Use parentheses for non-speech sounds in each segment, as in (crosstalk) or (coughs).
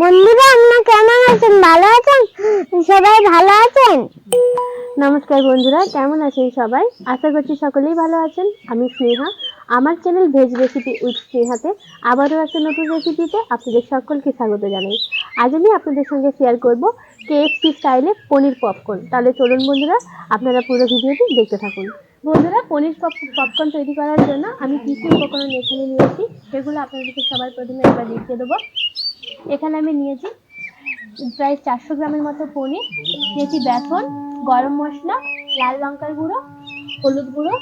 বন্ধুরা, আপনারা কেমন আছেন? ভালো আছেন? সবাই ভালো আছেন? নমস্কার বন্ধুরা, কেমন আছেন সবাই? আশা করছি সকলেই ভালো আছেন। আমি স্নেহা। আমার চ্যানেল ভেজ রেসিপি উইথ স্নেহাতে আবারও একটা নতুন রেসিপিতে আপনাদের সকলকে স্বাগত জানাই। আজ আমি আপনাদের সঙ্গে শেয়ার করব কেএফসি স্টাইলে পনির পপকর্ন তাহলে চলুন বন্ধুরা, আপনারা পুরো ভিডিওটি দেখতে থাকুন। বন্ধুরা, পনির পপ- পপকর্ন তৈরি করার জন্য আমি কী কী উপকরণ এখানে নিয়েছি, সেগুলো আপনাদেরকে সবার প্রথমে একবার দেখিয়ে দেবো। এখানে আমি নিয়েছি প্রায় চারশো গ্রামের মতো পনির। নিয়েছি বেসন, গরম মশলা, লাল লঙ্কার গুঁড়ো, হলুদ গুঁড়ো,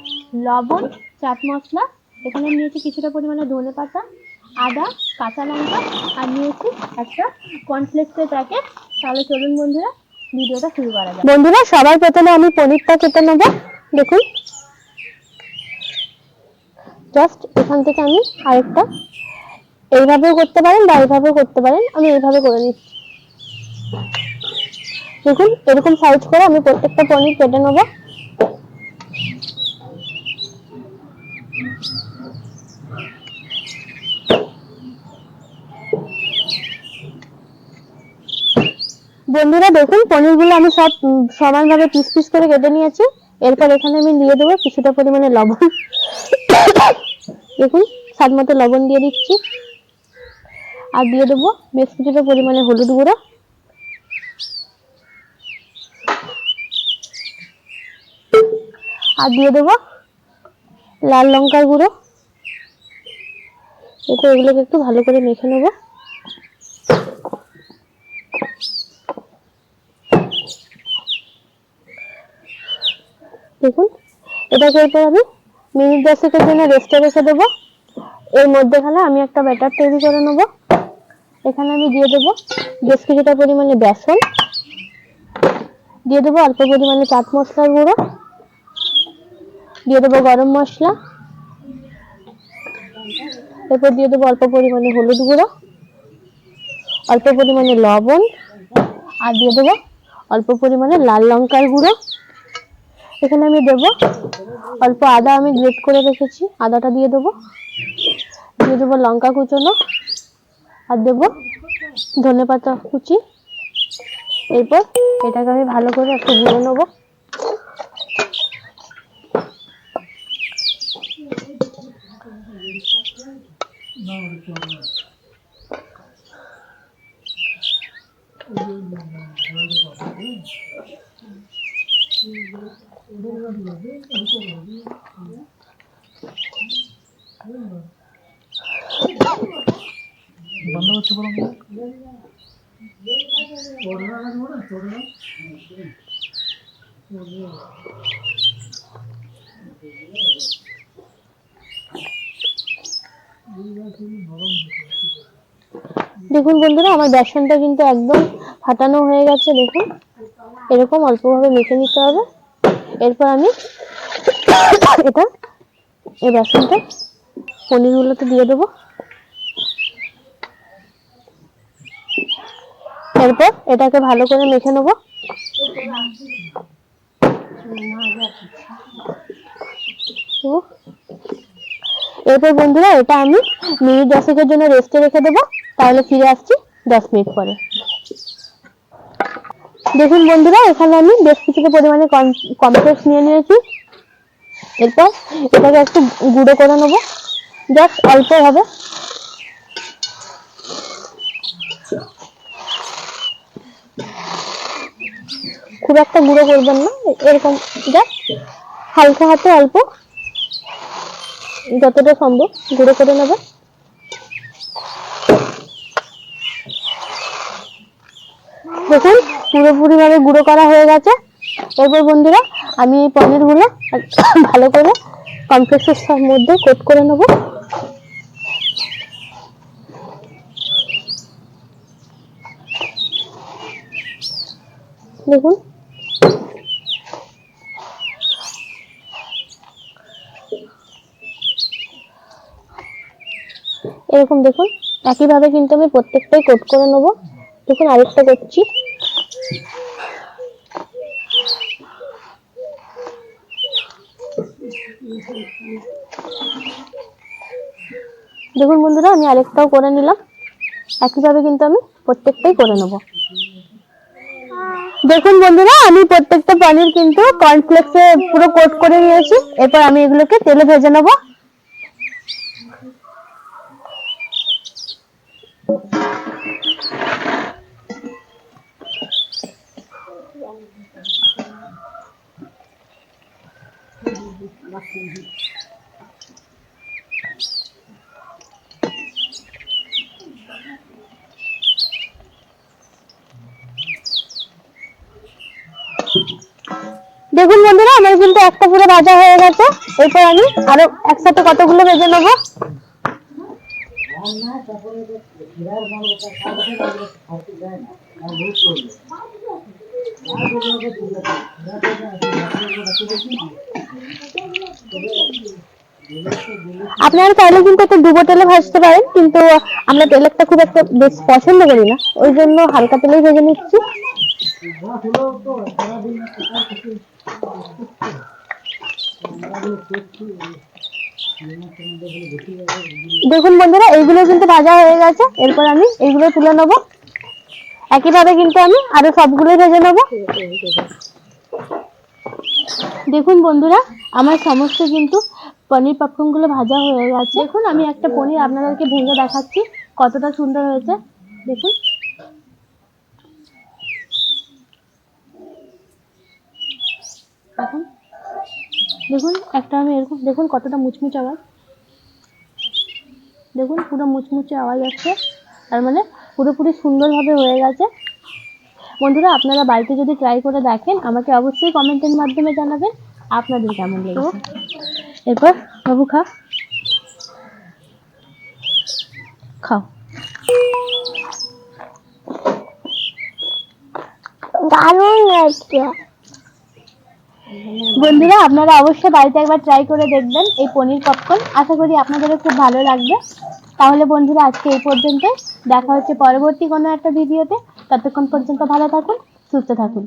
লবণ, চাট মশলা। এখানে নিয়েছি কিছুটা পরিমাণে ধনে পাতা, আদা, কাঁচা লঙ্কা আর নিয়েছি একটা কর্নফ্লেক্সের প্যাকেট তাহলে চলুন বন্ধুরা, ভিডিওটা শুরু করা যাক। বন্ধুরা, সবার প্রথমে আমি পনিরটা কেটে নেব। দেখুন জাস্ট এখান থেকে আমি আরেকটা এইভাবেও করতে পারেন বা এইভাবেও করতে পারেন, আমি এইভাবে করে নিচ্ছি। দেখুন, এরকম সাইজ করে আমি প্রত্যেকটা পনির কেটে নেব। বন্ধুরা, দেখুন, পনিরগুলো আমি সব সমানভাবে পিস পিস করে কেটে নিয়েছি। এরপর এখানে আমি দিয়ে দেবো কিছুটা পরিমাণে লবণ। (coughs) দেখুন স্বাদ মতো লবণ দিয়ে দিচ্ছি। আর দিয়ে দেবো বেশ কিছুটা পরিমাণে হলুদ গুঁড়ো। আর দিয়ে দেবো লাল লঙ্কার গুঁড়ো। এতে এগুলোকে একটু ভালো করে মেখে নেব। দেখুন, এটাকে এরপর আমি মিনিট দশেকের জন্য রেস্টে রেখে দেবো। এর মধ্যেখানে আমি একটা ব্যাটার তৈরি করে নেব। এখানে আমি দিয়ে দেবো বেশ কিছুটা পরিমাণে বেসন। দিয়ে দেবো অল্প পরিমাণে চাট মশলার গুঁড়ো। দিয়ে দেবো গরম মশলা। এরপর দিয়ে দেবো অল্প পরিমাণে হলুদ গুঁড়ো। অল্প পরিমাণে লবণ। আর দিয়ে দেবো অল্প পরিমাণে লাল লঙ্কার গুঁড়ো। এখানে আমি দেবো অল্প আদা আমি গ্রেট করে রেখেছি, আদাটা দিয়ে দেবো। দিয়ে দেবো লঙ্কা কুচোনো। আর দেবো ধনে পাতা কুচি। এরপর এটাকে আমি ভালো করে একটু গুঁড়ো নেব। বন্ধ দেখুন বন্ধুরা, আমার বেসনটা কিন্তু একদম ফাটানো হয়ে গেছে, দেখুন। এরকম অল্পভাবে মেখে নিতে হবে। এরপর আমি (coughs) এটা, এই বেসনটা পনিরগুলোতে দিয়ে দেবো। এরপর এটাকে ভালো করে মেখে নেব। এরপর বন্ধুরা, এটা আমি মিনিট দশেকের জন্য রেস্টে রেখে দেবো। তাহলে ফিরে আসছি দশ মিনিট পরে। দেখুন বন্ধুরা, এখানে আমি বেশ কিছুটা পরিমাণে কমপ্লেক্স নিয়ে নিয়েছি। এরপর এটাকে একটু গুঁড়ো করে নেব। জাস্ট অল্প হবে। খুব একটা গুঁড়ো করবেন না, এরকম জাস্ট হালকা হাতে অল্প যতটা সম্ভব গুঁড়ো করে নেবেন। দেখুন পুরোপুরি ভাবে গুঁড়ো করা হয়ে গেছে। এরপর বন্ধুরা, আমি এই পনিরগুলো (coughs) ভালো করে কমপ্লেক্সের মধ্যে কোট করে নেব। দেখুন এরকম দেখুন, একইভাবে কিন্তু আমি প্রত্যেকটাই কোট করে নেব। দেখুন, আরেকটা করছি। দেখুন বন্ধুরা, আমি আরেকটাও করে নিলাম। একইভাবে কিন্তু আমি প্রত্যেকটাই করে নেব। দেখুন বন্ধুরা, আমি প্রত্যেকটা পানির কিন্তু কর্নফ্লেক্সে পুরো কোট করে নিয়েছি। এরপর আমি এগুলোকে তেলে ভেজে নেব। দেখুন বন্ধুরা, আমার কিন্তু একটা পুরো ভাজা হয়ে গেছে। এরপর আমি আরও একসাথে কতগুলো ভেজে নেব? আপনারা চাইলে কিন্তু একটা ডুবো তেলে ভাজতে পারেন, কিন্তু আমরা তেলেরটা খুব একটা বেশ পছন্দ করি না। ওই জন্য হালকা তেলেই ভেজে নিচ্ছি। দেখুন বন্ধুরা, এইগুলো কিন্তু ভাজা হয়ে গেছে। এরপর আমি এইগুলো তুলে নেব। একইভাবে কিন্তু আমি আরও সবগুলোই ভেজে নেব। দেখুন বন্ধুরা আমার সমস্ত কিন্তু পনির পপকর্নগুলো ভাজা হয়ে গেছে। দেখুন, আমি একটা পনির আপনাদেরকে ভেঙে দেখাচ্ছি, কতটা সুন্দর হয়েছে। দেখুন। দেখুন। দেখুন, একটা আমি এরকম, দেখুন কতটা মুচমুচে আওয়াজ। দেখুন, পুরো মুচমুচে আওয়াজ আসছে। তার মানে পুরোপুরি সুন্দরভাবে হয়ে গেছে। বন্ধুরা, আপনারা বাড়িতে যদি ট্রাই করে দেখেন, আমাকে অবশ্যই কমেন্টের মাধ্যমে জানাবেন। আপনাদের কেমন লেগেছে? এরপর বাবু খা। খাও। দারুণ লাগছে। বন্ধুরা আপনারা অবশ্যই বাড়িতে একবার ট্রাই করে দেখবেন এই পনির পপকর্ন আশা করি আপনাদেরও খুব ভালো লাগবে। তাহলে বন্ধুরা আজকে এই পর্যন্ত দেখা হচ্ছে পরবর্তী কোনো একটা ভিডিওতে ততক্ষণ পর্যন্ত ভালো থাকুন সুস্থ থাকুন।